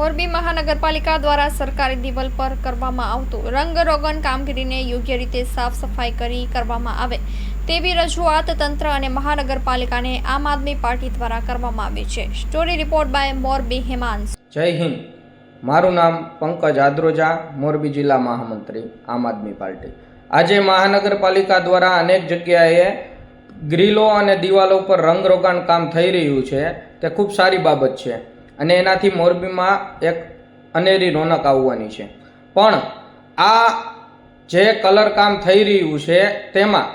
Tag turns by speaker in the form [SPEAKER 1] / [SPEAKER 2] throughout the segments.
[SPEAKER 1] મોરબી મહાનગરપાલિકા દ્વારા સરકારી દિવાલ પર કરવામાં આવતું રંગરોગન કામગીરીને યોગ્ય રીતે સાફ સફાઈ કરી કરવામાં આવે તેવી રજૂઆત તંત્ર અને મહાનગરપાલિકાને આમ આદમી પાર્ટી દ્વારા કરવામાં આવી છે. Story report by Morbi Hemansh.
[SPEAKER 2] જય હિન્દ. મારું નામ પંકજ આદ્રોજા, મોરબી જિલ્લા મહામંત્રી, આમ આદમી પાર્ટી. આજે મહાનગરપાલિકા દ્વારા અનેક જગ્યાએ ગ્રીલો અને દિવાલો પર રંગરોગાણ કામ થઈ રહ્યું છે. તે ખૂબ સારી બાબત છે. અને એનાથી મોરબીમાં એક અનેરી રોનક આવવાની છે. પણ આ જે કલર કામ થઈ રહ્યું છે તેમાં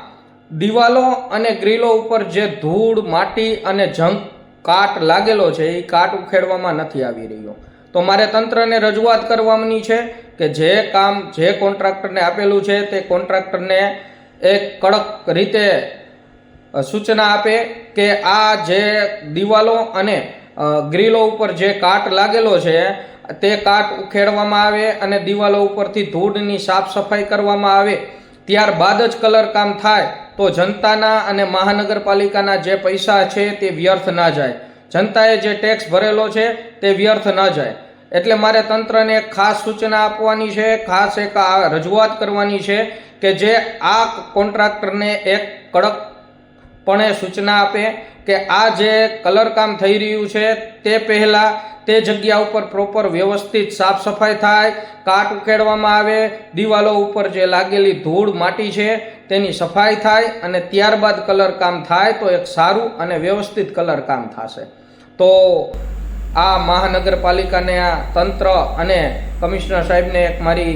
[SPEAKER 2] દિવાલો અને ગ્રીલો ઉપર જે ધૂળ, માટી અને જંક કાટ લાગેલો છે, એ કાટ ઉખેડવામાં નથી આવી રહ્યો. તો મારે તંત્રને રજૂઆત કરવાની છે કે જે કામ જે કોન્ટ્રાક્ટરને આપેલું છે તે કોન્ટ્રાક્ટરને એક કડક રીતે સૂચના આપે કે આ જે દિવાલો અને ગ્રીલો ઉપર જે કાટ લાગેલો છે, તે કાટ ઉખેડવામાં આવે અને દિવાલો ઉપરથી ધૂળની સાફ સફાઈ કરવામાં આવે. ત્યારબાદ જ કલર કામ થાય તો જનતાના અને મહાનગરપાલિકાના જે પૈસા છે તે વ્યર્થ ના જાય. જનતાએ જે ટેક્સ ભરેલો છે તે વ્યર્થ ન જાય. એટલે મારે તંત્રને એક ખાસ સૂચના આપવાની છે, ખાસ એક રજૂઆત કરવાની છે કે જે આ કોન્ટ્રાક્ટરને એક કડકપણે સૂચના આપે કે આ જે કલર કામ થઈ રહ્યું છે તે પહેલાં તે જગ્યા ઉપર પ્રોપર વ્યવસ્થિત સાફ સફાઈ થાય, કાટ ઉકેડવામાં આવે, દિવાલો ઉપર જે લાગેલી ધૂળ માટી છે તેની સફાઈ થાય અને ત્યારબાદ કલર કામ થાય તો એક સારું અને વ્યવસ્થિત કલર કામ થશે. તો આ મહાનગરપાલિકાને આ તંત્ર અને કમિશનર સાહેબને એક મારી